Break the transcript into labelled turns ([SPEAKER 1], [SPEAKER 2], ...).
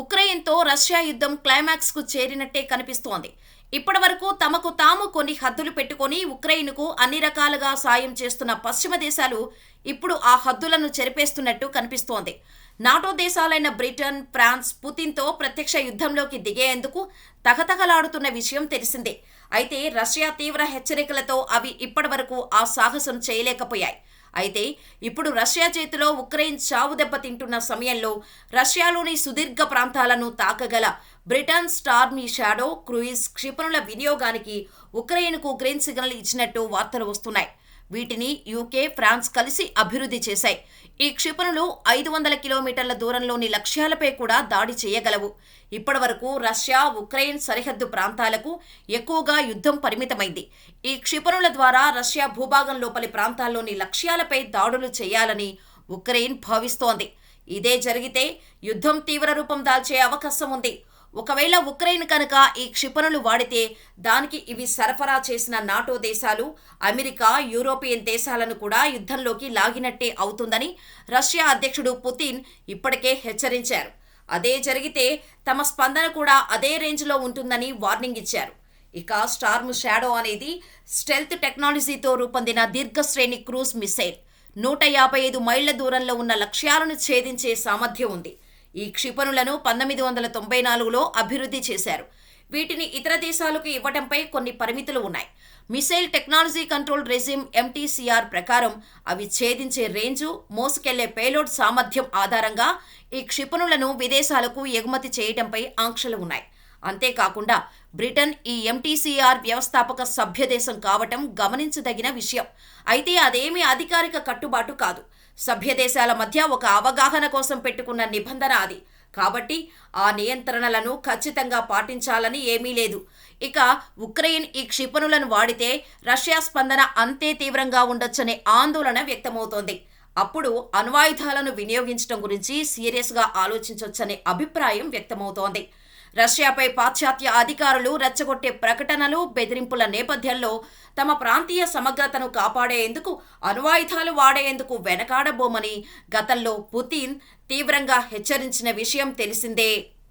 [SPEAKER 1] ఉక్రెయిన్తో Russia యుద్ధం క్లైమాక్స్కు చేరినట్టే కనిపిస్తోంది. ఇప్పటివరకు తమకు తాము కొన్ని హద్దులు పెట్టుకొని ఉక్రెయిన్కు అన్ని రకాలుగా సాయం చేస్తున్న పశ్చిమ దేశాలు ఇప్పుడు ఆ హద్దులను చెరిపేస్తున్నట్టు కనిపిస్తోంది. నాటో దేశాలైన బ్రిటన్ ఫ్రాన్స్ పుతిన్తో ప్రత్యక్ష యుద్ధంలోకి దిగేందుకు తగతగలాడుతున్న విషయం తెలిసిందే. అయితే రష్యా తీవ్ర హెచ్చరికలతో అవి ఇప్పటివరకు ఆ సాహసం చేయలేకపోయాయి. అయితే ఇప్పుడు రష్యా చేతిలో ఉక్రెయిన్ చావు దెబ్బతింటున్న సమయంలో రష్యాలోని సుదీర్ఘ ప్రాంతాలను తాకగల బ్రిటన్ స్టార్మీ షాడో క్రూయిజ్ క్షిపణుల వినియోగానికి ఉక్రెయిన్కు గ్రీన్ సిగ్నల్ ఇచ్చినట్టు వార్తలు వస్తున్నాయి. వీటిని యూకే ఫ్రాన్స్ కలిసి అభివృద్ధి చేశాయి. ఈ క్షిపణులు ఐదు వందల కిలోమీటర్ల దూరంలోని లక్ష్యాలపై కూడా దాడి చేయగలవు. ఇప్పటివరకు రష్యా ఉక్రెయిన్ సరిహద్దు ప్రాంతాలకు ఎక్కువగా యుద్ధం పరిమితమైంది. ఈ క్షిపణుల ద్వారా రష్యా భూభాగం లోపలి ప్రాంతాల్లోని లక్ష్యాలపై దాడులు చేయాలని ఉక్రెయిన్ భావిస్తోంది. ఇదే జరిగితే యుద్ధం తీవ్ర రూపం దాల్చే అవకాశం ఉంది. ఒకవేళ ఉక్రెయిన్ కనుక ఈ క్షిపణులు వాడితే దానికి ఇవి సరఫరా చేసిన నాటో దేశాలు అమెరికా యూరోపియన్ దేశాలను కూడా యుద్ధంలోకి లాగినట్టే అవుతుందని రష్యా అధ్యక్షుడు పుతిన్ ఇప్పటికే హెచ్చరించారు. అదే జరిగితే తమ స్పందన కూడా అదే రేంజ్లో ఉంటుందని వార్నింగ్ ఇచ్చారు. ఇక స్టార్మ్ షాడో అనేది స్టెల్త్ టెక్నాలజీతో రూపొందిన దీర్ఘశ్రేణి క్రూజ్ మిసైల్ నూట యాభై ఐదు మైళ్ళ దూరంలో ఉన్న లక్ష్యాలను ఛేదించే సామర్థ్యం ఉంది. ఈ క్షిపణులను పంతొమ్మిది వందల తొంభై నాలుగులో అభివృద్ధి చేశారు. వీటిని ఇతర దేశాలకు ఇవ్వడంపై కొన్ని పరిమితులు ఉన్నాయి. Missile technology control regime MTCR ప్రకారం అవి ఛేదించే రేంజు మోసుకెళ్ళే పేలోడ్ సామర్థ్యం ఆధారంగా ఈ క్షిపణులను విదేశాలకు ఎగుమతి చేయడంపై ఆంక్షలు ఉన్నాయి. అంతేకాకుండా బ్రిటన్ ఈ ఎంటీసీఆర్ వ్యవస్థాపక సభ్యదేశం కావటం గమనించదగిన విషయం. అయితే అదేమీ అధికారిక కట్టుబాటు కాదు. సభ్యదేశాల మధ్య ఒక అవగాహన కోసం పెట్టుకున్న నిబంధన అది. కాబట్టి ఆ నియంత్రణలను ఖచ్చితంగా పాటించాలని ఏమీ లేదు. ఇక ఉక్రెయిన్ ఈ క్షిపణులను వాడితే రష్యా స్పందన అంతే తీవ్రంగా ఉండొచ్చనే ఆందోళన వ్యక్తమవుతోంది. అప్పుడు అణ్వాయుధాలను వినియోగించడం గురించి సీరియస్గా ఆలోచించవచ్చనే అభిప్రాయం వ్యక్తమవుతోంది. రష్యాపై పాశ్చాత్య అధికారులు రెచ్చగొట్టే ప్రకటనలు బెదిరింపుల నేపథ్యంలో తమ ప్రాంతీయ సమగ్రతను కాపాడేందుకు అణ్వాయుధాలు వాడేందుకు వెనకాడబోమని గతంలో పుతిన్ తీవ్రంగా హెచ్చరించిన విషయం తెలిసిందే.